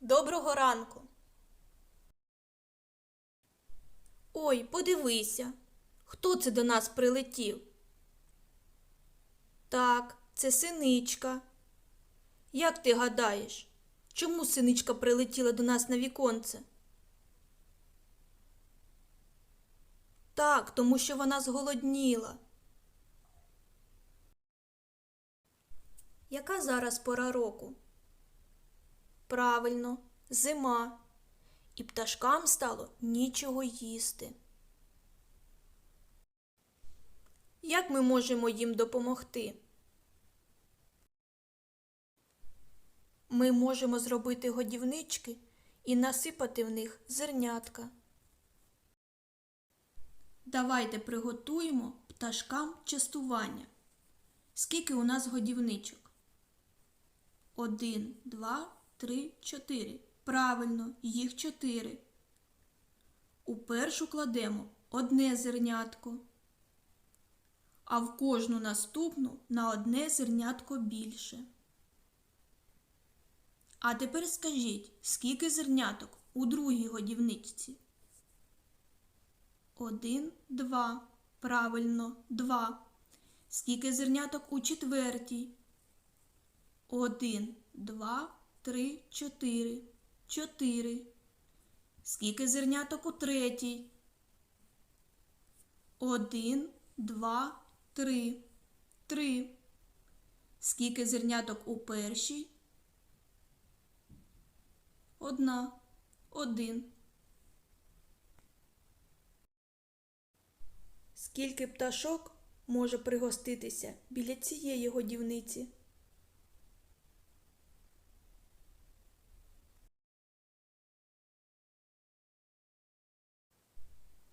Доброго ранку. Ой, подивися, хто це до нас прилетів? Так, це синичка. Як ти гадаєш, чому синичка прилетіла до нас на віконце? Так, тому що вона зголодніла. Яка зараз пора року? Правильно, зима. І пташкам стало нічого їсти. Як ми можемо їм допомогти? Ми можемо зробити годівнички і насипати в них зернятка. Давайте приготуємо пташкам частування. Скільки у нас годівничок? Один, два, три, чотири. Правильно, їх чотири. У першу кладемо одне зернятко, а в кожну наступну на одне зернятко більше. А тепер скажіть, скільки зерняток у другій годівничці? Один, два. Правильно, два. Скільки зерняток у четвертій? Один, два, три, чотири. Чотири. Скільки зерняток у третій? Один, два, три. Три. Скільки зерняток у першій? Одна. Один. Скільки пташок може пригоститися біля цієї годівниці?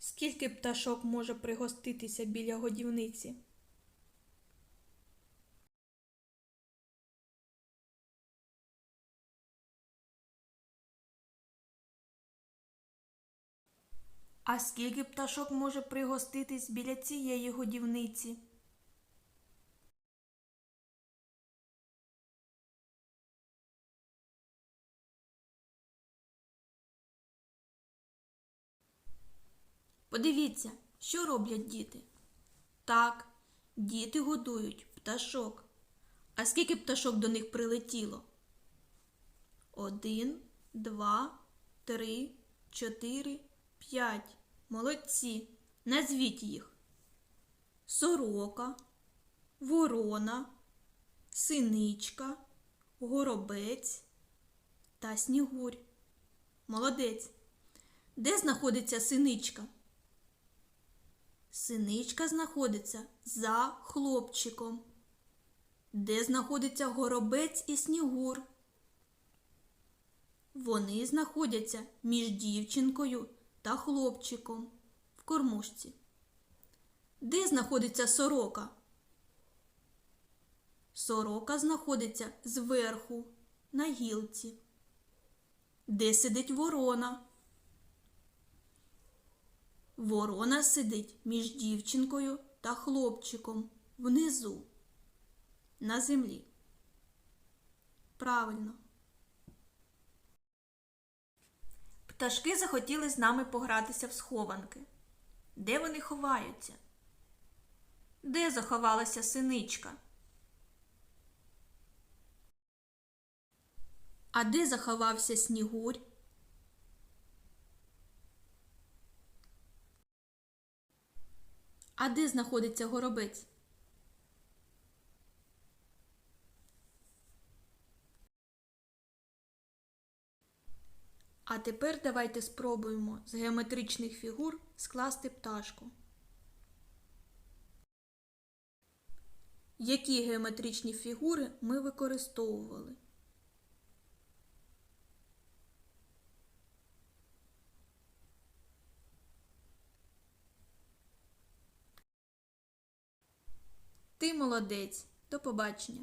Скільки пташок може пригоститися біля годівниці? А скільки пташок може пригоститись біля цієї годівниці? Подивіться, що роблять діти. Так, діти годують пташок. А скільки пташок до них прилетіло? Один, два, три, чотири, п'ять. Молодці. Назвіть їх. Сорока, ворона, синичка, горобець та снігурь. Молодець. Де знаходиться синичка? Синичка знаходиться за хлопчиком. Де знаходиться горобець і снігур? Вони знаходяться між дівчинкою та хлопчиком в кормушці. Де знаходиться сорока? Сорока знаходиться зверху на гілці. Де сидить ворона? Ворона сидить між дівчинкою та хлопчиком внизу, на землі. Правильно. Пташки захотіли з нами погратися в схованки. Де вони ховаються? Де заховалася синичка? А де заховався снігурь? А де знаходиться горобець? А тепер давайте спробуємо з геометричних фігур скласти пташку. Які геометричні фігури ми використовували? Ти молодець. До побачення.